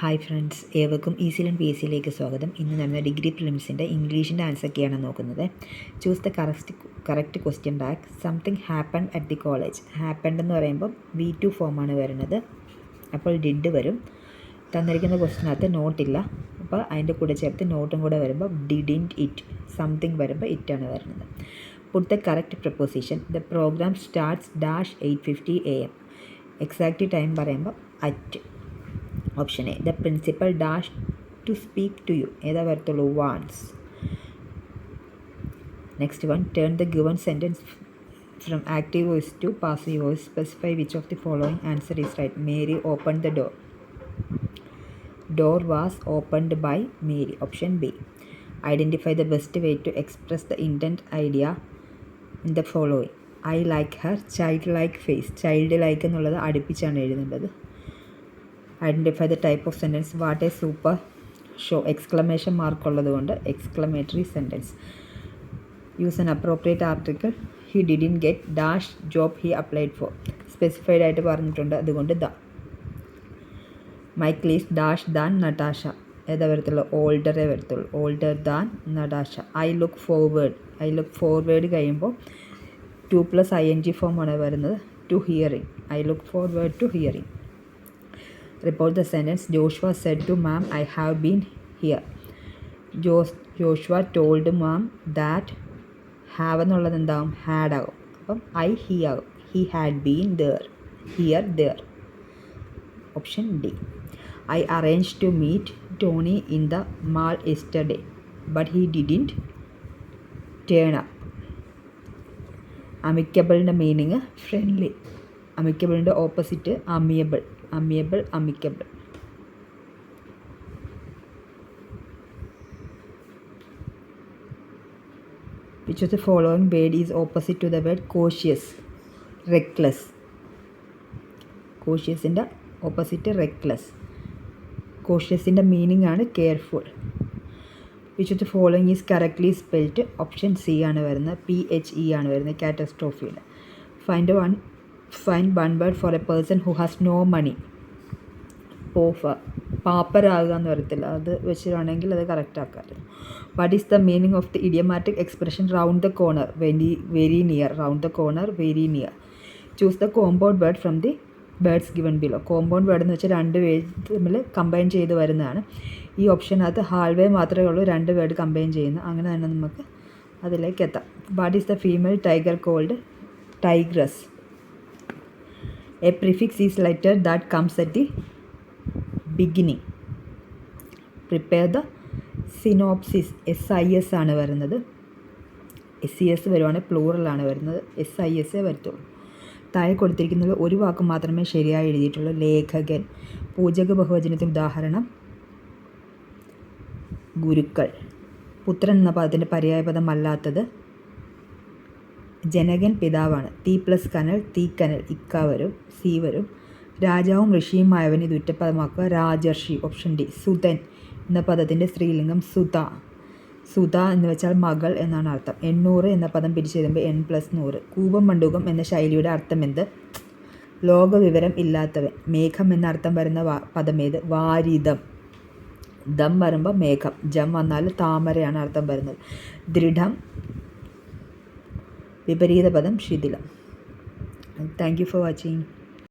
Hi friends ഏവർക്കും ഈസിൽ and P S സിയിലേക്ക് സ്വാഗതം. ഇന്ന് നമ്മൾ ഡിഗ്രി പ്രിലിംസിന്റെ ഇംഗ്ലീഷിന്റെ ആൻസറൊക്കെയാണ് നോക്കുന്നത്. Choose the correct correct question back something happen at the college happened എന്ന് പറയുമ്പോൾ വി ടു ഫോമാണ് വരുന്നത്. അപ്പോൾ ഡിഡ് വരും. തന്നിരിക്കുന്ന ക്വസ്റ്റിനകത്ത് നോട്ടില്ല അപ്പോൾ അതിന്റെ കൂടെ ചേർത്ത് നോട്ടും കൂടെ വരുമ്പോൾ ഡിഡിന്റ് ഇറ്റ് സംതിങ് വരുമ്പോൾ ഇറ്റാണ് വരുന്നത്. Put the correct preposition the program starts dash eight fifty A M exact time പറയുമ്പോൾ at option A the principal dash to speak to you ഏതാ വരത്തുള്ളൂ? Once next one turn the given sentence from active voice to passive voice specify which of the following answer is right Mary open the door door was opened by Mary option B identify the best way to express the intent idea in the following I like her child like face child like എന്നുള്ളത് അടുപ്പിച്ചാണ് എഴുതേണ്ടത്. Identify the type of sentence what a super show exclamation mark ഉള്ളത് കൊണ്ട് exclamatory sentence use an appropriate article he didn't get dash job he applied for specified ആയിട്ട് പറഞ്ഞിട്ടുണ്ട്. അതുകൊണ്ട് the. Mike is dash than Natasha ഏതാ വരത്തുള്ളൂ? ഓൾഡറേ വരത്തുള്ളൂ. Older than Natasha I look forward I look forward കഴിയുമ്പോൾ to plus I N G ഫോമാണ് വരുന്നത്. To hearing I look forward to hearing report the sentence Joshua said to ma'am I have been here Jose Joshua told ma'am that have എന്നുള്ളത് എന്താവും had ആകും അപ്പം I he ആകും he had been there here there option D I arrange to meet Tony in the mall yesterday but he didn't turn up അമിക്കബിളിന്റെ meaning friendly അമിക്കബിളിന്റെ opposite amiable amiable amicable. Which of the following word is opposite to the word cautious reckless കോഷ്യസിന്റെ opposite reckless കോഷ്യസിന്റെ meaning ആണ് careful which of the following is correctly spelt option C ആണ് വരുന്നത്. P H E ആണ് വരുന്നത്. കാറ്റസ്ട്രോഫിയിൽ find one fine one word for a person who has no money. പോഫ പാപ്പരാകുക എന്ന് പറയത്തില്ല. അത് വെച്ചിട്ടാണെങ്കിൽ അത് correct ആക്കാറ്. What is the meaning of the idiomatic expression round the corner very very near round the corner very near choose the compound word from the words given below compound word എന്ന് വെച്ചാൽ രണ്ട് word തമ്മിൽ combine ചെയ്ത് വരുന്നതാണ്. ഈ ഓപ്ഷനകത്ത് hallway മാത്രമേ ഉള്ളൂ രണ്ട് വേർഡ് കമ്പൈൻ ചെയ്യുന്നു അങ്ങനെ തന്നെ നമുക്ക് അതിലേക്ക് എത്താം. What is the female tiger called tigress a prefix is letter that comes at the beginning prepare the synopsis S I S ആണ് വരുന്നത്. എസ് സി എസ് വരുവാണെങ്കിൽ പ്ലൂറലാണ് വരുന്നത്. എസ് ഐ എസ് എ വരത്തുള്ളൂ താഴെ കൊടുത്തിരിക്കുന്നത് ഒരു വാക്ക് മാത്രമേ ശരിയായി എഴുതിയിട്ടുള്ളൂ. ലേഖകൻ. പൂജക ബഹുവചനത്തിന് ഉദാഹരണം. ഗുരുക്കൾ. പുത്രൻ എന്ന പദത്തിന്റെ പര്യായപദമല്ലാത്തത് ജനകൻ പിതാവാണ്. തീ പ്ലസ് കനൽ തീക്കനൽ ഇക്ക വരും സി വരും. രാജാവും ഋഷിയുമായവൻ ഇത് ഉറ്റപ്പദമാക്കുക. രാജർഷി ഓപ്ഷൻ ഡി സുതൻ എന്ന പദത്തിന്റെ സ്ത്രീലിംഗം സുത സുത എന്ന് വെച്ചാൽ മകൾ എന്നാണ് അർത്ഥം. എണ്ണൂറ് എന്ന പദം പിരിച്ചെഴുതുമ്പോൾ എൺ പ്ലസ് നൂറ്. കൂപം മണ്ടൂകം എന്ന ശൈലിയുടെ അർത്ഥം എന്ത്? ലോകവിവരം ഇല്ലാത്തവൻ. മേഘം എന്ന അർത്ഥം വരുന്ന പദം പദമേത് വാരിതം ദം വരുമ്പോൾ മേഘം. ജം വന്നാൽ താമരയാണ് അർത്ഥം വരുന്നത്. ദൃഢം വിപരീത പദം ശിഥിലം താങ്ക് യു ഫോർ വാച്ചിങ്